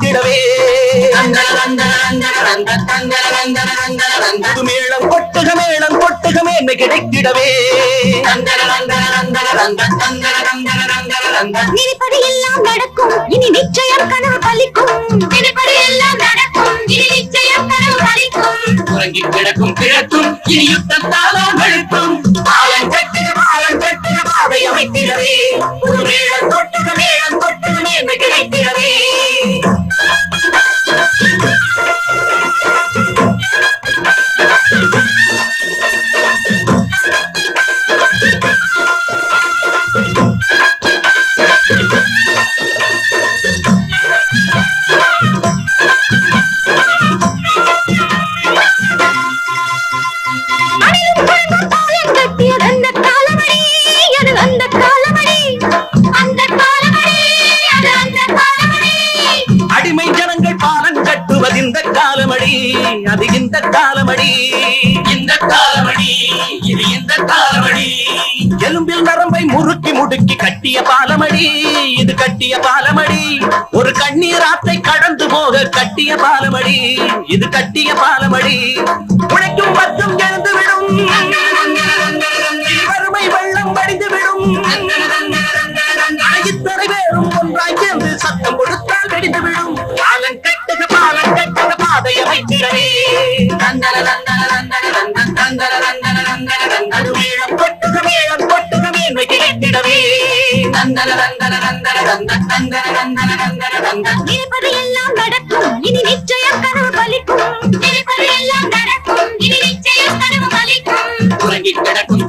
பாதை அமைத்திடவே புது மேளம் கொட்டுக மேளம் கொட்டுக மேன்மை கிடைத்திடவே. நினைப்பது எல்லாம் நடக்கும் இனி நிச்சயம் கனவு பலிக்கும். நினைப்பது எல்லாம் நடக்கும் இனி நிச்சயம் கனவு பலிக்கும். உறங்கி கிடக்கும் கிழக்கும் இனி யுத்தம் தாளம் காலமடி அது இந்த காலமடி. இந்த காலமடி இது இந்த காலமடி. எலும்பில் நரம்பை முறுக்கி முடுக்கி கட்டிய பாலமடி இது கட்டிய பாலமடி. ஒரு கண்ணீர் ஆத்தை கடந்து போக கட்டிய பாலமடி இது கட்டிய பாலமடி. உழைக்கும் மற்றும் எழுந்து விடும். வறுமை வெள்ளம் வடிந்து விடும். பேரும் ஒன்றாய் சேர்ந்து சத்தம் கொடுத்தால் வெடிந்து விடும். பாதை அமைத்திடவே மேளம் கொட்டுக மேளம் கொட்டுக மேன்மை கிடைத்திடவே நினைப்பது எல்லாம் நடக்கும் இனி நிச்சயம் கனவு பலிக்கும் இருப்பது எல்லாம் நடக்கும் இனி நிச்சயம் கனவு பலிக்கும் உறங்கி கிடக்கும்